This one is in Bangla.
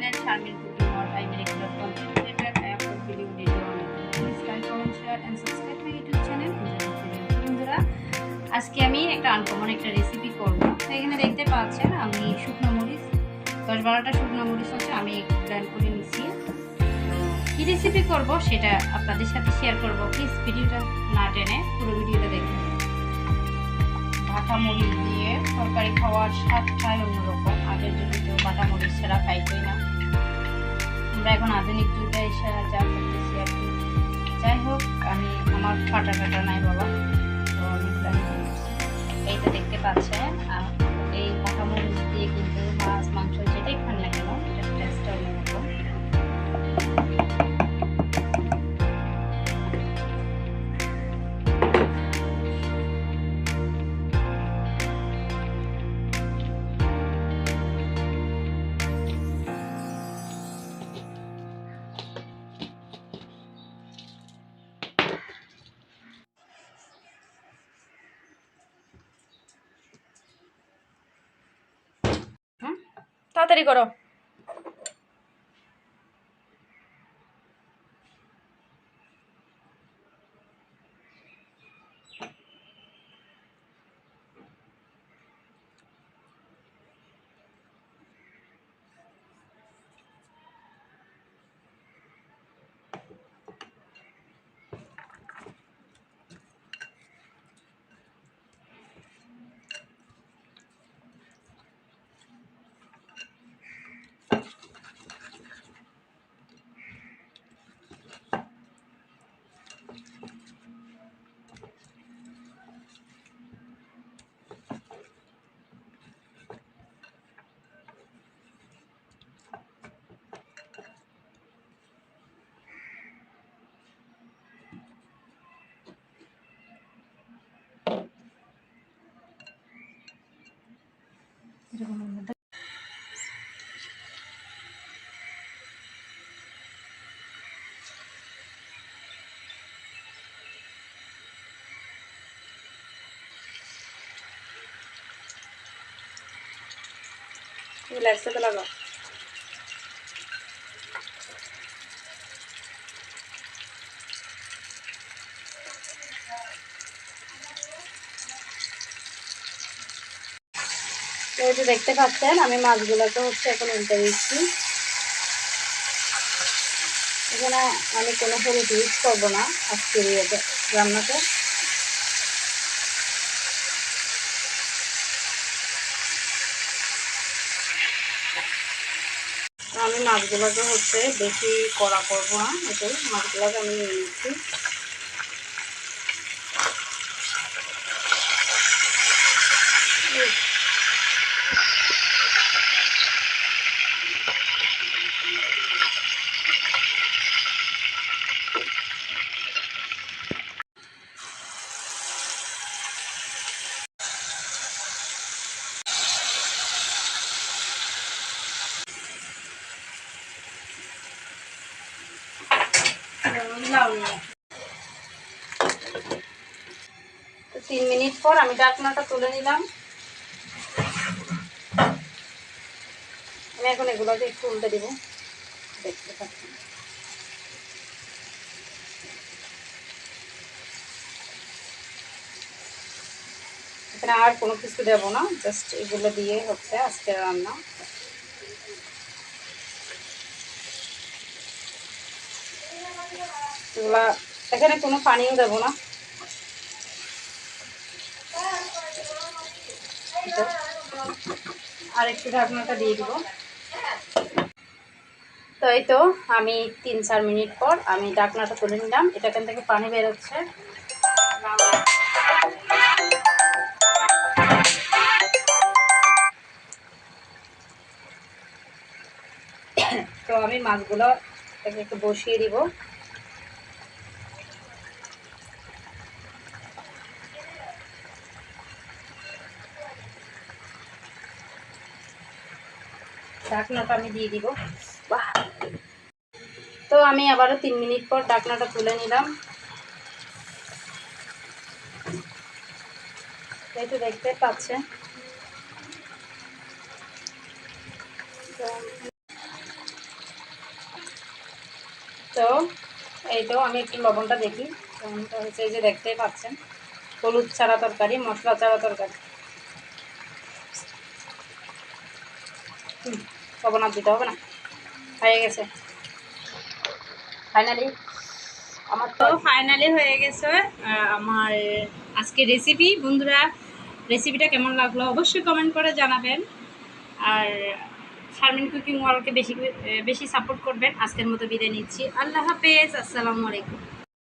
to my channel Charmin or I'm a regular content creator. I video on. Please like, comment, share and subscribe my YouTube channel. আজকে আমি একটা আনকমন একটা রেসিপি করব তো এখানে দেখতে পাচ্ছেন আমি শুকনো মরিচ দশ বারোটা শুকনো মরিচ হচ্ছে আমি ব্ল্যান্ড করে তো কী রেসিপি করব সেটা আপনাদের সাথে শেয়ার করব প্লিজ ভিডিওটা না টেনে পুরো ভিডিওটা দেখুন বাটা মরিচ দিয়ে তরকারি খাওয়ার স্বাদটাই অন্যরকম আগের যুগে কেউ বাটা মরিচ ছাড়া খাইতই আমার ফাটা নাই বাবা। তাড়াতাড়ি করো। secondo Gracias, te la এই যে দেখতে পাচ্ছেন, আমি মাছগুলোকে হচ্ছে এখন উল্টে দিচ্ছি। এখানে আমি কোনো হলুদ ইউজ করব না আজকের ইয়েতে রান্নাতে। আমি মাছগুলোকে হচ্ছে বেশি কড়া করব না একটু মাছগুলোকে আমি নিয়ে নিচ্ছি তো তিন মিনিট পর আমি ডাকনাটা তুলে নিলাম। আমি এখন এগুলোকে একটু উল্টে দিব। দেখতে পাচ্ছি। এখানে আর কোনো কিছু দেবো না জাস্ট এগুলো দিয়ে হচ্ছে আজকে রান্না। এগুলা এখানে কোনো পানিও দেবো না। আর একটু ঢাকনাটা দিয়ে দিব। তো এই তো আমি তিন চার মিনিট পর আমি ঢাকনাটা তুলে নিলাম। এটা এখান থেকে পানি বেরোচ্ছে। তো আমি মাছগুলো একটু বসিয়ে দিব। ঢাকনাটা আমি দিয়ে দিব। বাহ! তো আমি আবারও তিন মিনিট পর ঢাকনাটা তুলে নিলাম। একটু দেখতে পাচ্ছেন। তো এই তো আমি একটু লবণটা দেখি। লবণটা হচ্ছে এই যে দেখতেই পাচ্ছেন। হলুদ ছাড়া তরকারি, মশলা ছাড়া তরকারি। লবণ দিতে হবে না। হয়ে গেছে। ফাইনালি আমার তো ফাইনালি হয়ে গেছে আমার আজকে রেসিপি বন্ধুরা রেসিপিটা কেমন লাগল অবশ্যই কমেন্ট করে জানাবেন। আর শারমিন কুকিং ওয়ালকে বেশি বেশি সাপোর্ট করবেন। আজকের মতো বিদায় নিচ্ছি। আল্লাহ হাফেজ, আসসালামু আলাইকুম।